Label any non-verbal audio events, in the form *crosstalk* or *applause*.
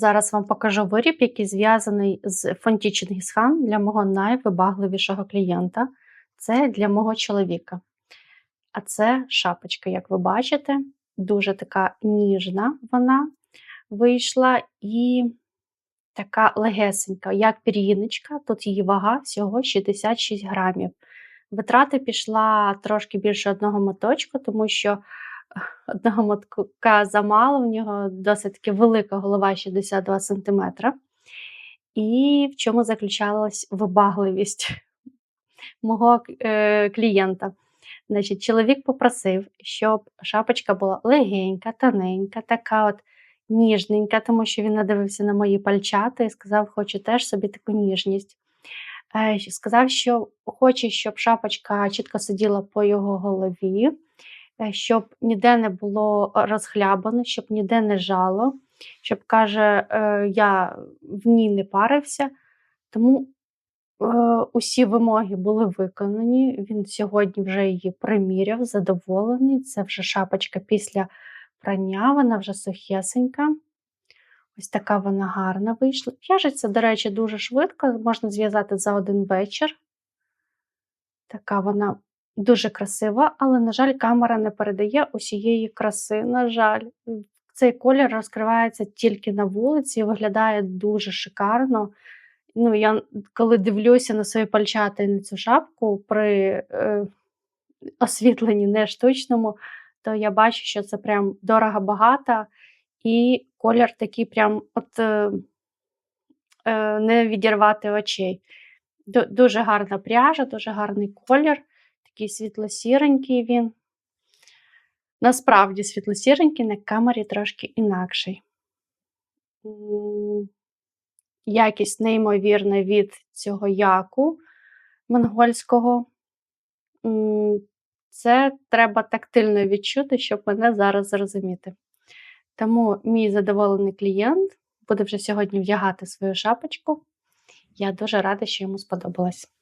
Зараз вам покажу виріб, який зв'язаний з фонті Чингісхан для мого найвибагливішого клієнта. Це для мого чоловіка. А це шапочка, як ви бачите, дуже така ніжна вона вийшла і така легесенька, як пір'їночка. Тут її вага всього 66 грамів. Витрати пішла трошки більше одного моточку, тому що одного мотка замало, в нього досить таки велика голова 62 см. І в чому заключалась вибагливість *laughs* мого е, клієнта. Значить, Чоловік попросив, щоб шапочка була легенька, тоненька, така от ніжненька, тому що він надивився на мої пальчати і сказав, хочу теж собі таку ніжність. Е, Сказав, що хоче, щоб шапочка чітко сиділа по його голові, щоб ніде не було розхлябано, щоб ніде не жало, щоб каже, е, я в ній не парився. Тому е, усі вимоги були виконані. Він сьогодні вже її приміряв, задоволений. Це вже шапочка після прання, вона вже сухесенька. Ось така вона гарна вийшла. В'яжеться, до речі, дуже швидко, можна зв'язати за один вечір. Така вона дуже красива, але, на жаль, камера не передає усієї краси. На жаль, цей колір розкривається тільки на вулиці і виглядає дуже шикарно. Ну, Я коли дивлюся на свої пальчати і на цю шапку при е, освітленні не штучному, то я бачу, що це прям дорого багато. І колір такий прям от е, е, не відірвати очей. Дуже гарна пряжа, дуже гарний колір, такий світло-сіренький він. Насправді світло-сіренький, на камері трошки інакший. Якість неймовірна від цього яку монгольського. Це треба тактильно відчути, щоб мене зараз зрозуміти. Тому мій задоволений клієнт буде вже сьогодні вдягати свою шапочку. Я дуже рада, що йому сподобалось.